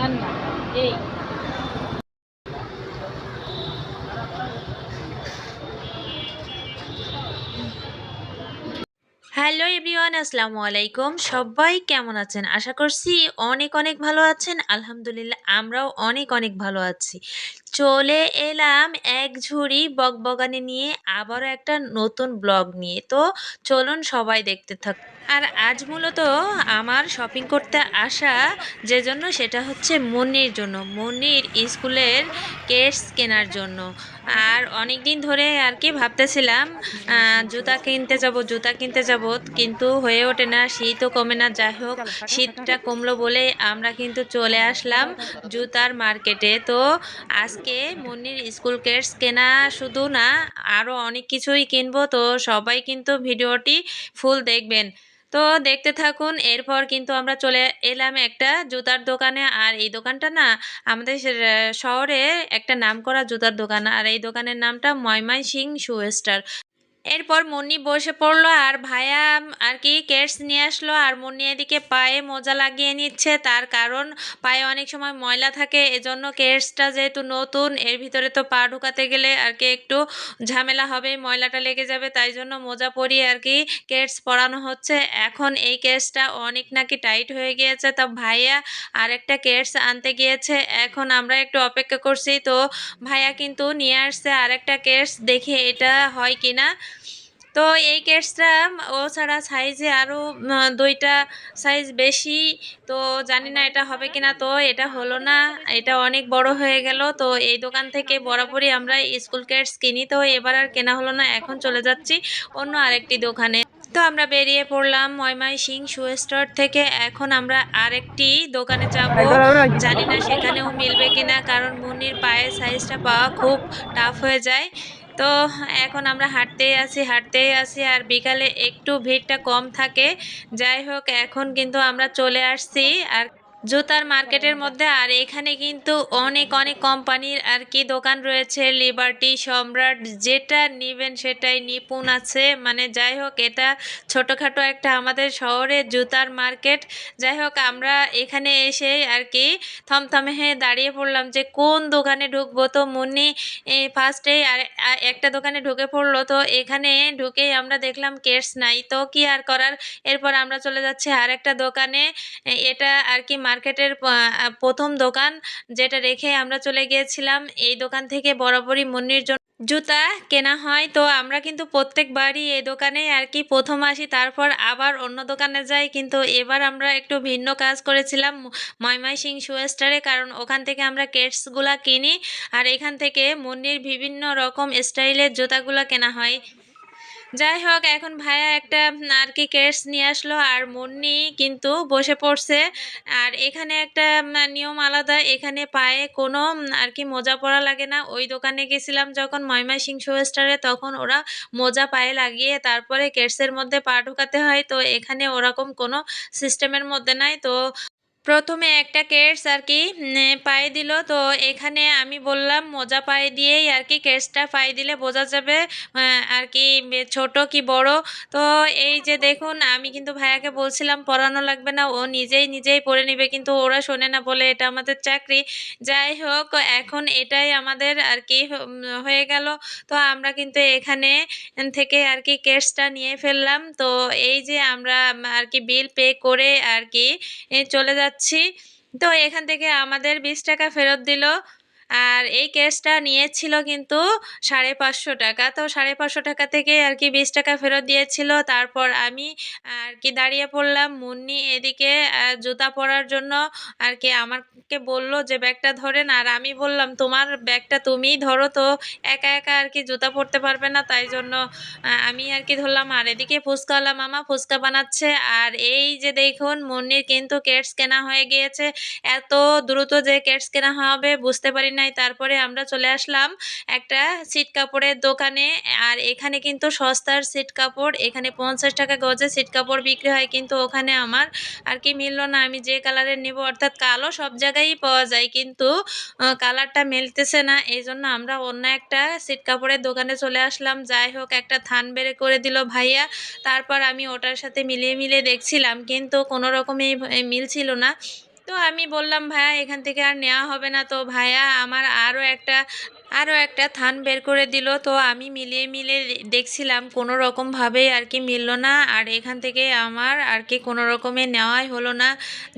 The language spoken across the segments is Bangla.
আর না হ্যালো এভরিওয়ান, আসসালামু আলাইকুম। সবাই কেমন আছেন? আশা করছি অনেক অনেক ভালো আছেন। আলহামদুলিল্লাহ, আমরাও অনেক অনেক ভালো আছি। চলে এলাম এক ঝুড়ি বকবগানি নিয়ে আবারও একটা নতুন ব্লগ নিয়ে। তো চলুন সবাই দেখতে থাক। আর আজ মূলত আমার শপিং করতে আসা যে জন্য সেটা হচ্ছে মুন্নির জন্য। মুন্নির স্কুলের কেস কেনার জন্য। আর অনেক দিন ধরে আর কি ভাবতেছিলাম জুতা কিনতে যাব, জুতা কিনতে যাব, কিন্তু হয়ে ওঠে না, শীতও কমে না, যাই হোক, শীতটা কমলো বলে আমরা কিন্তু চলে আসলাম জুতার মার্কেটে। তো আজকে মুন্নির স্কুল কেটস কেনা শুধু না আরও অনেক কিছুই কিনবো, তো সবাই কিন্তু ভিডিওটি ফুল দেখবেন। তো দেখতে থাকুন, এরপর কিন্তু আমরা চলে এলাম একটা জুতার দোকানে। আর এই দোকানটা না আমাদের শহরে একটা নাম করা জুতার দোকান। আর এই দোকানের নামটা ময়মাই সিং শু স্টার এরপর মুন্নি বসে পড়ল আর ভাইয়া আর কি কেটস নিয়ে আসলো আর মুন্নি এদিকে পায়ে মোজা লাগিয়ে নিচ্ছে। তার কারণ পায়ে অনেক সময় ময়লা থাকে, এজন্য কেটসটা যেহেতু নতুন, এর ভিতরে তো পা ঢুকাতে গেলে আর কি একটু ঝামেলা হবে ময়লাটা লেগে যাবে, তাই জন্য মোজা পরিয়ে আর কি কেটস পরানো হচ্ছে। এখন এই কেটসটা অনেক নাকি টাইট হয়ে গিয়েছে, তো ভাইয়া আরেকটা কেটস আনতে গিয়েছে। এখন আমরা একটু অপেক্ষা করছি, তো ভাইয়া কিন্তু নিয়ে আসছে আরেকটা কেটস, দেখি এটা হয় কিনা। তো এই কেটসটা ও ছাড়া সাইজে আরও দুইটা সাইজ বেশি। তো জানি না এটা হবে কিনা। তো এটা হলো না। এটা অনেক বড় হয়ে গেল। তো এই দোকান থেকে বরাবরই আমরা স্কুল কেটস কিনি। তো এবার আর কেনা হলো না। এখন চলে যাচ্ছি অন্য আরেকটি দোকানে। তো আমরা বেরিয়ে পড়লাম ময়মাই সিং শু স্টোর থেকে। এখন আমরা আরেকটি দোকানে যাব। জানি না সেখানেও মিলবে কিনা। কারণ মুনির পায়ের সাইজটা পাওয়া খুব টাফ হয়ে যায়। তো এখন আমরা হাঁটতেই আছি হাঁটতেই আছি আর বিকালে একটু ভিড়টা কম থাকে। যাই হোক, এখন কিন্তু আমরা চলে আসছি আর জুতার মার্কেটের মধ্যে। আর এখানে কিন্তু অনেক অনেক কোম্পানির আর কি দোকান রয়েছে। লিবার্টি সম্রাট, যেটা নেবেন সেটাই নিপুণ আছে। মানে যাই হোক, এটা ছোটোখাটো একটা আমাদের শহরে জুতার মার্কেট। যাই হোক, আমরা এখানে এসে আর কি থমথমে হয়ে দাঁড়িয়ে পড়লাম যে কোন দোকানে ঢুকবো। তো মুন্নি ফার্স্টেই আর একটা দোকানে ঢুকে পড়ল। তো এখানে ঢুকেই আমরা দেখলাম কেটস নাই। তো কি আর করার? এরপর আমরা চলে যাচ্ছি আর একটা দোকানে এটা আর কি মার্কেটের প্রথম দোকান যেটা রেখে আমরা চলে গিয়েছিলাম, এই দোকান থেকে বরাবরই মুন্নির জন্য জুতা কেনা হয়। তো আমরা কিন্তু প্রত্যেকবারই এই দোকানে আর কি প্রথম আসি, তারপর আবার অন্য দোকানে যাই। কিন্তু এবার আমরা একটু ভিন্ন কাজ করেছিলাম ময়মাই সিং সুয়েস্টারে। কারণ ওখান থেকে আমরা কেটসগুলা কিনি, আর এখান থেকে মুন্নির বিভিন্ন রকম স্টাইলের জুতাগুলো কেনা হয়। যাই হোক, এখন ভাইয়া একটা আর কি কেটস নিয়ে আসলো, আর মুন্নি কিন্তু বসে পড়ছে। আর এখানে একটা নিয়ম আলাদা, এখানে পায়ে কোনো আর কি মোজা পরা লাগে না। ওই দোকানে গেছিলাম যখন ময়মাসিং স্টারে তখন ওরা মোজা পায়ে লাগিয়ে তারপরে কেটসের মধ্যে পা ঢুকাতে হয়। তো এখানে ওরকম কোনো সিস্টেমের মধ্যে নাই। তো প্রথমে একটা কেটস আর কি পায়ে দিল। তো এখানে আমি বললাম, মোজা পায়ে দিয়েই আর কি কেটসটা পায়ে দিলে বোঝা যাবে আর কি ছোট কি বড়। তো এই যে দেখুন, আমি কিন্তু ভাইয়াকে বলছিলাম, পড়ানো লাগবে না, ও নিজেই নিজেই পড়ে নিবে, কিন্তু ওরা শোনে না বলে এটা আমাদের চাকরি। যাই হোক, এখন এটাই আমাদের আর কি হয়ে গেল। তো আমরা কিন্তু এখানে থেকে আর কি কেটসটা নিয়ে ফেললাম। তো এই যে আমরা আর কি বিল পে করে আর কি চলে যাচ্ছি। তো এখান থেকে আমাদের বিশ টাকা ফেরত দিল। আর এই কেসটা নিয়েছিল কিন্তু সাড়ে পাঁচশো টাকা। তো সাড়ে পাঁচশো টাকা থেকে আর কি বিশ টাকা ফেরত দিয়েছিল। তারপর আমি আর কি দাঁড়িয়ে পড়লাম মুন্নি এদিকে জুতা পরার জন্য আর কি আমাকে বলল যে, ব্যাগটা ধরেন। আর আমি বললাম, তোমার ব্যাগটা তুমিই ধরো তো, একা একা আর কি জুতা পরতে পারবে না। তাই জন্য আমি আর কি ধরলাম। আর এদিকে ফুচকাওয়ালা মামা ফুচকা বানাচ্ছে। আর এই যে দেখুন মুন্নির কিন্তু কেটস কেনা হয়ে গিয়েছে। এত দ্রুত যে কেটস কেনা হবে বুঝতে পারি নাই। তারপরে আমরা চলে আসলাম একটা সিট কাপড়ের দোকানে। আর এখানে কিন্তু সস্তার সিট কাপড়, এখানে পঞ্চাশ টাকা গজে সিট কাপড় বিক্রি হয়। কিন্তু ওখানে আমার আর কি মিললো না। আমি যে কালারের নেব, অর্থাৎ কালো সব জায়গায়ই পাওয়া যায়। কিন্তু কালারটা মেলতেছে না। এই জন্য আমরা অন্য একটা সিট কাপড়ের দোকানে চলে আসলাম। যাই হোক, একটা থান বেড়ে করে দিল ভাইয়া। তারপর আমি ওটার সাথে মিলিয়ে মিলিয়ে দেখছিলাম। কিন্তু কোনো রকমই মিল ছিল না। তো আমি বললাম ভাইয়া এখান থেকে আর নেওয়া হবে না তো ভাইয়া আমার আরও একটা আরও একটা থান বের করে দিল। তো আমি মিলিয়ে মিলিয়ে দেখছিলাম কোনো রকমভাবেই আর কি মিললো না, আর এখান থেকে আমার আর কি কোনো রকমে নেওয়াই হলো না।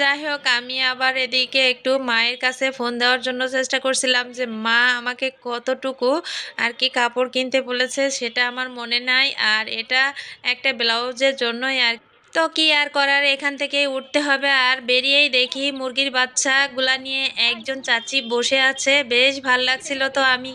যাই হোক, আমি আবার এদিকে একটু মায়ের কাছে ফোন দেওয়ার জন্য চেষ্টা করছিলাম যে, মা, আমাকে কতটুকু আর কি কাপড় কিনতে বলেছে সেটা আমার মনে নাই। আর এটা একটা ব্লাউজের জন্যই আর তো কি আর করার? এখান থেকে উঠতে হবে। আর বেরিয়েই দেখি মুরগির বাচ্চাগুলা নিয়ে একজন চাচি বসে আছে। বেশ ভালো লাগছিল তো আমি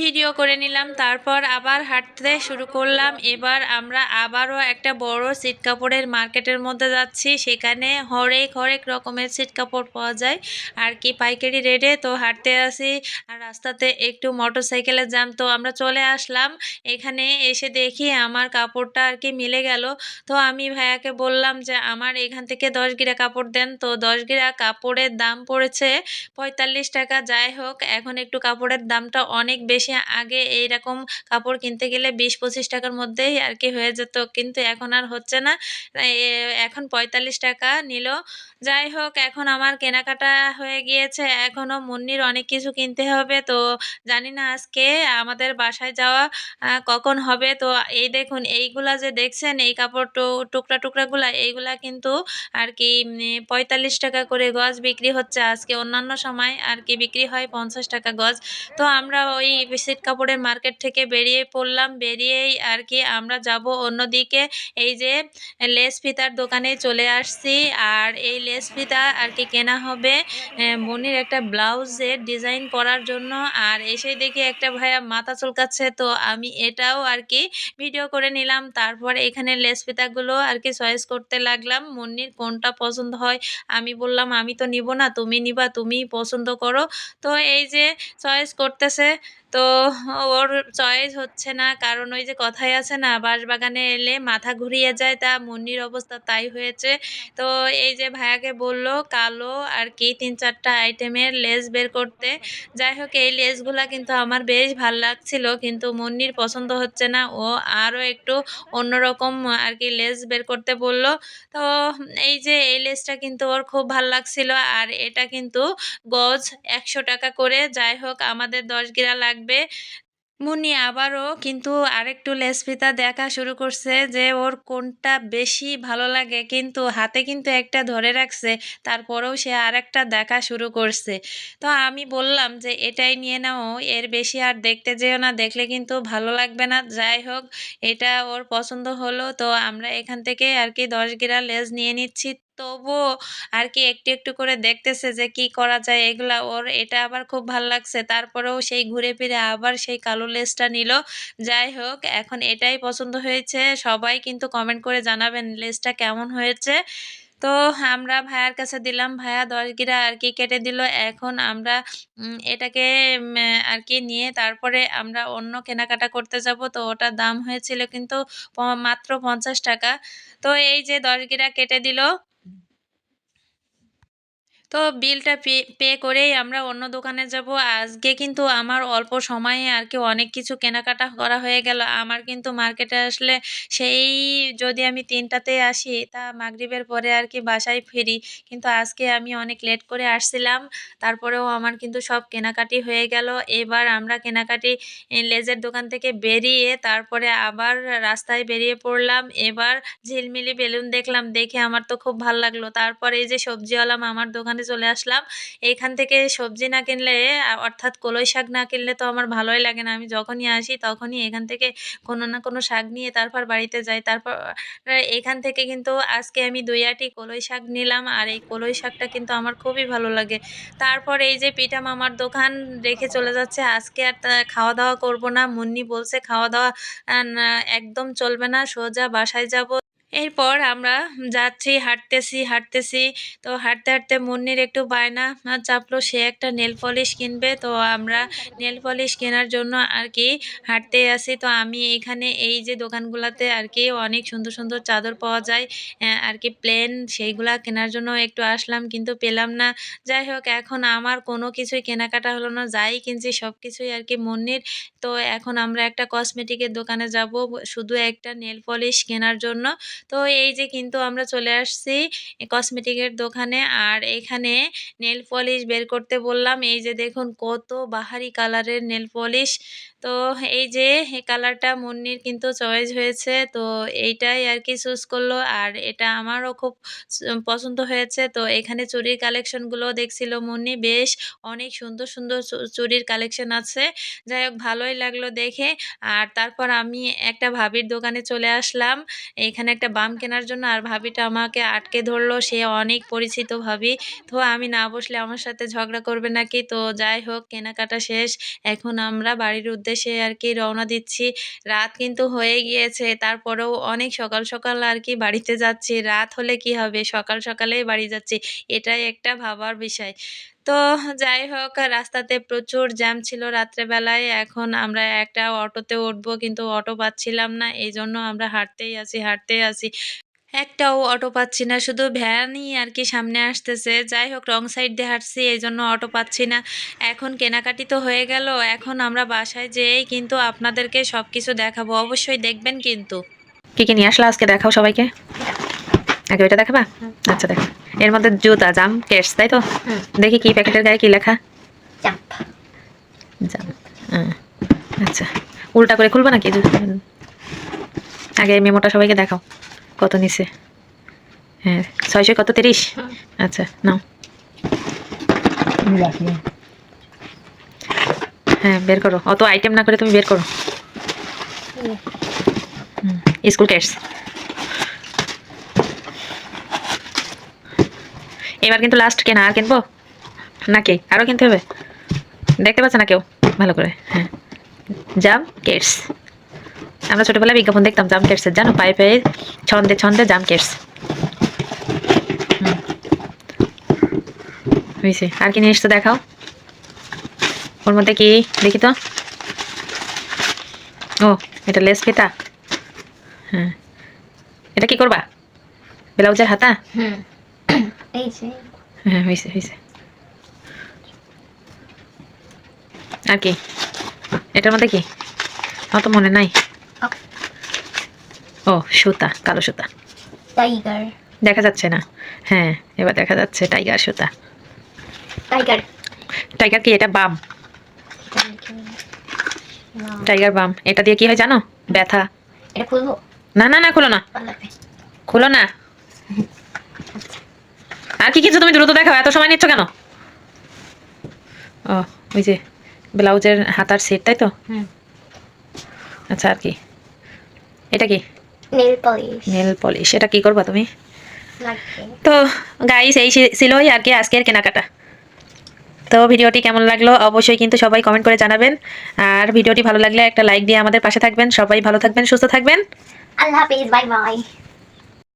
ভিডিও করে নিলাম, তারপর আবার হাঁটতে শুরু করলাম। এবার আমরা আবারও একটা বড় সিট কাপড়ের মার্কেটের মধ্যে যাচ্ছি। সেখানে হরেক হরেক রকমের সিট কাপড় পাওয়া যায়। আর কি পাইকারি রেটে তো হাঁটতে আসি, আর রাস্তাতে একটু মোটর সাইকেলের জ্যাম তো আমরা চলে আসলাম। এখানে এসে দেখি আমার কাপড়টা আর কি মিলে গেল। তো আমি ভাইয়াকে বললাম যে, আমার এখান থেকে দশ গিরা কাপড় দেন। তো দশ গিরা কাপড়ের দাম পড়েছে পঁয়তাল্লিশ টাকা। যাই হোক, এখন একটু কাপড়ের দামটা অনেক বেশি আগে এইরকম কাপড় কিনতে গেলে বিশ পঁচিশ টাকার মধ্যেই আর কি হয়ে যেত। কিন্তু এখন আর হচ্ছে না। এখন পঁয়তাল্লিশ টাকা নিল। যাই হোক, এখন আমার কেনাকাটা হয়ে গিয়েছে। এখনও মুন্নির অনেক কিছু কিনতে হবে। তো জানি না আজকে আমাদের বাসায় যাওয়া কখন হবে। তো এই দেখুন, এইগুলা যে দেখছেন, এই কাপড় টুকরা টুকরাগুলা, এইগুলা কিন্তু আর কি পঁয়তাল্লিশ টাকা করে গজ বিক্রি হচ্ছে আজকে। অন্যান্য সময় আর কি বিক্রি হয় পঞ্চাশ টাকা গজ। তো আমরা ওই সিট কাপড়ের মার্কেট থেকে বেরিয়ে পড়লাম। বেরিয়েই আর কি আমরা যাব অন্যদিকে। এই যে লেস ফিতার দোকানে চলে আসছি। আর এই লেস ফিতা আর কি কেনা হবে। মনির একটা ব্লাউজের ডিজাইন করার জন্য। আর এসে দেখি একটা ভাইয়া মাথা চুলকাচ্ছে। তো আমি এটাও আর কি ভিডিও করে নিলাম। তারপর এখানে লেস ফিতাগুলো আর কি চয়েস করতে লাগলাম। মুন্নির কোনটা পছন্দ হয়? আমি বললাম, আমি তো নিব না। তুমি নিবা তুমি পছন্দ করো। তো এই যে চয়েস করতেছে। তো ওর চয়েস হচ্ছে না, কারণ ওই যে কথাই আছে না, বাঁশবাগানে এলে মাথা ঘুরিয়ে যায় তা, মুন্নির অবস্থা তাই হয়েছে। তো এই যে ভাইয়াকে বলল, কালো আর কি তিন চারটা আইটেমের লেস বের করতে। যাই হোক, এই লেসগুলা কিন্তু আমার বেশ ভালো লাগছিল, কিন্তু মুন্নির পছন্দ হচ্ছে না। ও আরও একটু অন্যরকম আর কি লেস বের করতে বলল। তো এই যে এই লেসটা কিন্তু ওর খুব ভালো লাগছিল, আর এটা কিন্তু গজ একশো টাকা করে। যাই হোক, আমাদের দশ গিরা লাগবে মুনি আবারও কিন্তু আরেকটু লেস ফিতা দেখা শুরু করছে যে ওর কোনটা বেশি ভালো লাগে। কিন্তু হাতে কিন্তু একটা ধরে রাখছে, তারপরেও সে আরেকটা দেখা শুরু করছে। তো আমি বললাম যে এটাই নিয়ে নাও, এর বেশি আর দেখতে যেও না, দেখলে কিন্তু ভালো লাগবে না। যাই হোক, এটা ওর পছন্দ হলো। তো আমরা এখান থেকে আর কি দশ গিরা লেস নিয়ে নিচ্ছি। তবুও আর কি একটু একটু করে দেখতেছে যে কি করা যায়। এগুলা ওর, এটা আবার খুব ভালো লাগছে। তারপরেও সেই ঘুরে ফিরে আবার সেই কালো লেসটা নিল। যাই হোক, এখন এটাই পছন্দ হয়েছে। সবাই কিন্তু কমেন্ট করে জানাবেন লেসটা কেমন হয়েছে। তো আমরা ভাইয়ার কাছে দিলাম। ভাইয়া দশ গিরা আর কি কেটে দিল। এখন আমরা এটাকে আর কি নিয়ে তারপরে আমরা অন্য কেনাকাটা করতে যাব। তো ওটার দাম হয়েছিল কিন্তু মাত্র পঞ্চাশ টাকা। তো এই যে দশ গিরা কেটে দিল। তো বিলটা পে পে করেই আমরা অন্য দোকানে যাব। আজকে কিন্তু আমার অল্প সময়ে আর কি অনেক কিছু কেনাকাটা করা হয়ে গেল। আমার কিন্তু মার্কেটে আসলে সেই যদি আমি তিনটাতে আসি, তা মাগরিবের পরে আর কি বাসায় ফিরি। কিন্তু আজকে আমি অনেক লেট করে আসছিলাম, তারপরেও আমার কিন্তু সব কেনাকাটি হয়ে গেল। এবার আমরা কেনাকাটি লেজের দোকান থেকে বেরিয়ে তারপরে আবার রাস্তায় বেরিয়ে পড়লাম। এবার ঝিলমিলি বেলুন দেখলাম, দেখে আমার তো খুব ভালো লাগল। তারপরে এই যে সবজিওয়ালা মামার দোকানে চলে আসলাম। এইখান থেকে সবজি না কিনলে, অর্থাৎ কলই শাক না কিনলে তো আমার ভালোই লাগে না। আমি যখনই আসি তখনই এখান থেকে কোনো না কোনো শাক নিয়ে তারপর বাড়িতে যাই। তারপর এখান থেকে কিন্তু আজকে আমি দুই আটি কলই শাক নিলাম আর এই কলই শাকটা কিন্তু আমার খুবই ভালো লাগে। তারপর এই যে পিঠা মামার দোকান রেখে চলে যাচ্ছে। আজকে আর খাওয়া দাওয়া করব না। মুন্নি বলছে খাওয়া দাওয়া একদম চলবে না। সোজা বাসায় যাব। এরপর আমরা যাচ্ছি, হাঁটতেছি হাঁটতেছি। তো হাঁটতে হাঁটতে মুন্নির একটু বায়না চাপলো, সে একটা নেল পলিশ কিনবে। তো আমরা নেল পলিশ কেনার জন্য আর কি হাঁটতে আসি। তো আমি এখানে এই যে দোকানগুলোতে আর কি অনেক সুন্দর সুন্দর চাদর পাওয়া যায়। আর কি প্লেন সেইগুলা কেনার জন্য একটু আসলাম, কিন্তু পেলাম না। যাই হোক, এখন আমার কোনো কিছুই কেনাকাটা হলো না। যাই কিনছি সব কিছুই আর কি মুন্নির। তো এখন আমরা একটা কসমেটিকের দোকানে যাব, শুধু একটা নেল পলিশ কেনার জন্য। তো এই যে কিন্তু আমরা চলে আসছি কসমেটিকের দোকানে। আর এখানে নেল পলিশ বের করতে বললাম। এই যে দেখুন কত বাহারি কালারের নেল পলিশ। তো এই যে এই কালারটা মুন্নির কিন্তু চয়েস হয়েছে, তো এইটাই আর কি চুজ করল। আর এটা আমারও খুব পছন্দ হয়েছে। তো এখানে চুরির কালেকশনগুলো দেখছিল মুন্নি। বেশ অনেক সুন্দর সুন্দর চুরির কালেকশন আছে। যাই হোক, ভালোই লাগল দেখে। আর তারপর আমি একটা ভাবির দোকানে চলে আসলাম। এখানে একটা বাম কেনার জন্য। আর ভাবিটা আমাকে আটকে ধরলো। সে অনেক পরিচিত ভাবি। তো আমি না বসলে আমার সাথে ঝগড়া করবে নাকি? তো যাই হোক, কেনাকাটা শেষ। এখন আমরা বাড়ির উদ্দেশ্যে আর কি রওনা দিচ্ছি। রাত কিন্তু হয়ে গিয়েছে, তারপরেও অনেক সকাল সকাল আর কি বাড়িতে যাচ্ছি। রাত হলে কি হবে? সকাল সকালেই বাড়ি যাচ্ছি, এটাই একটা ভাবার বিষয়। তো যাই হোক, রাস্তাতে প্রচুর জ্যাম ছিল রাত্রেবেলায়, এখন আমরা একটা অটোতে উঠবো, কিন্তু অটো পাচ্ছিলাম না এই জন্য আমরা হাঁটতেই আছি হাঁটতেই আছি। একটাও অটো পাচ্ছি না শুধু ভ্যানই আর কি সামনে আসতেছে। যাই হোক রং সাইড দিয়ে হাঁটছি এই জন্য অটো পাচ্ছি না। এখন কেনাকাটি তো হয়ে গেল এখন আমরা বাসায় যেয়েই কিন্তু আপনাদেরকে সব কিছু দেখাবো। অবশ্যই দেখবেন কিন্তু। কি কি নিয়ে আসলা আজকে? দেখাও সবাইকে। আগে ওইটা দেখাবা? আচ্ছা দেখো। এর মধ্যে জুতা জাম কেটস তাই তো? দেখি কি প্যাকেটের গায়ে কি লেখা। জাম। আচ্ছা। উল্টা করে খুলবা নাকি? জুতা? আগে মেমোটা সবাইকে দেখাও। কত নিছে? হ্যাঁ ছয়শো কত? তিরিশ? আচ্ছা নাও। হ্যাঁ বের করো। অত আইটেম না করে তুমি বের করো। স্কুল ক্যাটস এবার কিন্তু লাস্ট কেনা আর কিনবো? নাকি আরও কিনতে হবে? দেখতে পাচ্ছে না কেউ? ভালো করে হ্যাঁ। জাম কেটস আমরা ছোটোবেলায় বিজ্ঞাপন দেখতাম জাম কেটসের জানো? পায়ে পায়ে ছন্দে ছন্দে জাম কেটস হয়েছে আর কি তো দেখাও। ওর মধ্যে কি? দেখি তো। ও এটা লেস ফিতা? হ্যাঁ। এটা কি করবা? ব্লাউজের হাতা? হুম। হ্যাঁ হয়েছে হয়েছে আর কি? এটার মধ্যে কি? আমার তো মনে নাই। ও সুতা কালো সুতা। টাইগার দেখা যাচ্ছে না। হ্যাঁ এবার দেখা যাচ্ছে টাইগার সুতা। টাইগার টাইগার কি? এটা বাম। টাইগার বাম। এটা দিয়ে কি হয় জানো? ব্যথা। এটা খুলবো? না না না খুলো না। খুলো না। আর কি কিছু তুমি দ্রুত দেখাও? এত সময় নিচ্ছ কেন? ও ওই যে ব্লাউজের হাতার সেট তাই তো? আচ্ছা আর কি? এটা কি? নেল পলিশ নেল পলিশ এটা কি করবা তুমি? তো গাইস এই ছিলই আর কি আজকের কেনাকাটা। তো ভিডিওটি কেমন লাগল? অবশ্যই কিন্তু সবাই কমেন্ট করে জানাবেন। আর ভিডিওটি ভালো লাগলে একটা লাইক দিয়ে আমাদের পাশে থাকবেন। সবাই ভালো থাকবেন সুস্থ থাকবেন। আল্লাহ হাফিজ বাই বাই